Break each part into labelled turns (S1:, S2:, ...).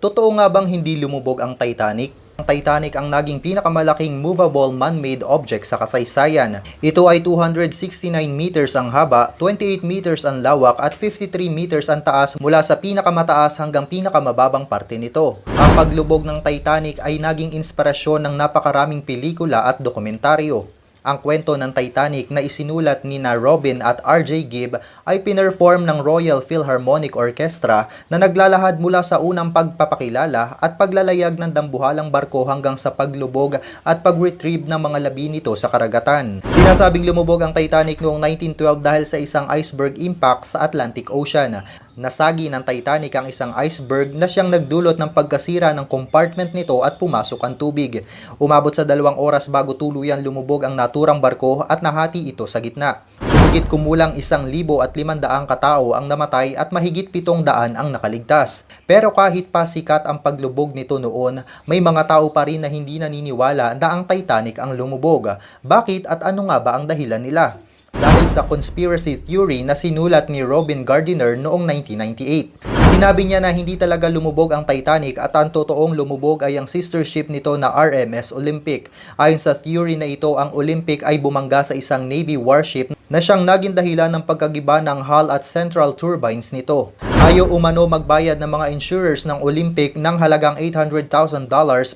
S1: Totoo nga bang hindi lumubog ang Titanic? Ang Titanic ang naging pinakamalaking movable man-made object sa kasaysayan. Ito ay 269 meters ang haba, 28 meters ang lawak at 53 meters ang taas mula sa pinakamataas hanggang pinakamababang parte nito. Ang paglubog ng Titanic ay naging inspirasyon ng napakaraming pelikula at dokumentaryo. Ang kwento ng Titanic na isinulat ni na Robin at R.J. Gibb ay pinerform ng Royal Philharmonic Orchestra na naglalahad mula sa unang pagpapakilala at paglalayag ng dambuhalang barko hanggang sa paglubog at pag-retrieve ng mga labi nito sa karagatan. Sinasabing lumubog ang Titanic noong 1912 dahil sa isang iceberg impact sa Atlantic Ocean. Nasagi ng Titanic ang isang iceberg na siyang nagdulot ng pagkasira ng compartment nito at pumasok ang tubig. Umabot sa dalawang oras bago tuluyan lumubog ang naturang barko at nahati ito sa gitna. Higit kumulang isang libo at limandaang katao ang namatay at mahigit pitong daan ang nakaligtas. Pero kahit pa sikat ang paglubog nito noon, may mga tao pa rin na hindi naniniwala na ang Titanic ang lumubog. Bakit at ano nga ba ang dahilan nila? Dahil sa conspiracy theory na sinulat ni Robin Gardiner noong 1998. Sinabi niya na hindi talaga lumubog ang Titanic at ang totoong lumubog ay ang sister ship nito na RMS Olympic. Ayon sa theory na ito, ang Olympic ay bumangga sa isang Navy warship na siyang naging dahilan ng pagkagiba ng hull at central turbines nito. Ayaw umano magbayad ng mga insurers ng Olympic ng halagang $800,000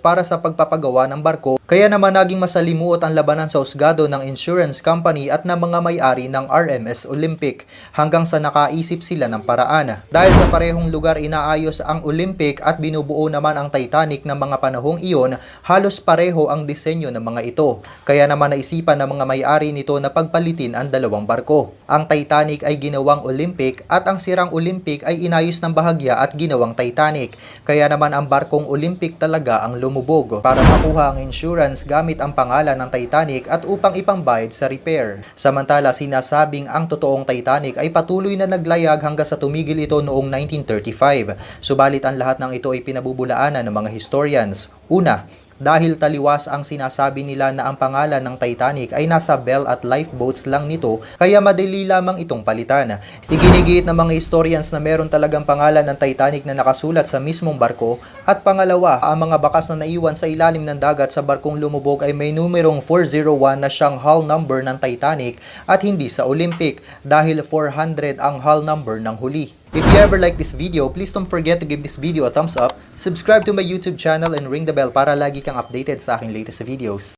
S1: para sa pagpapagawa ng barko, kaya naman naging masalimuot ang labanan sa usgado ng insurance company at ng mga may-ari ng RMS Olympic hanggang sa nakaisip sila ng paraan. Dahil sa parehong lugar inaayos ang Olympic at binubuo naman ang Titanic ng mga panahong iyon, halos pareho ang disenyo ng mga ito. Kaya naman naisipan ng mga may-ari nito na pagpalitin ang dalawang barko. Ang Titanic ay ginawang Olympic at ang sirang Olympic ay inayos ng bahagya at ginawang Titanic. Kaya naman ang barkong Olympic talaga ang lumubog para makuha ang insurance gamit ang pangalan ng Titanic at upang ipambayad sa repair. Samantala sinasabing ang totoong Titanic ay patuloy na naglayag hanggang sa tumigil ito noong 1935. Subalit ang lahat ng ito ay pinabubulaanan ng mga historians. Una, dahil taliwas ang sinasabi nila na ang pangalan ng Titanic ay nasa bell at lifeboats lang nito, kaya madali lamang itong palitan. Iginigiit ng mga historians na meron talagang pangalan ng Titanic na nakasulat sa mismong barko, at pangalawa, ang mga bakas na naiwan sa ilalim ng dagat sa barkong lumubog ay may numerong 401 na siyang hull number ng Titanic at hindi sa Olympic dahil 400 ang hull number ng huli. If you ever like this video, please don't forget to give this video a thumbs up, subscribe to my YouTube channel and ring the bell para lagi kang updated sa aking latest videos.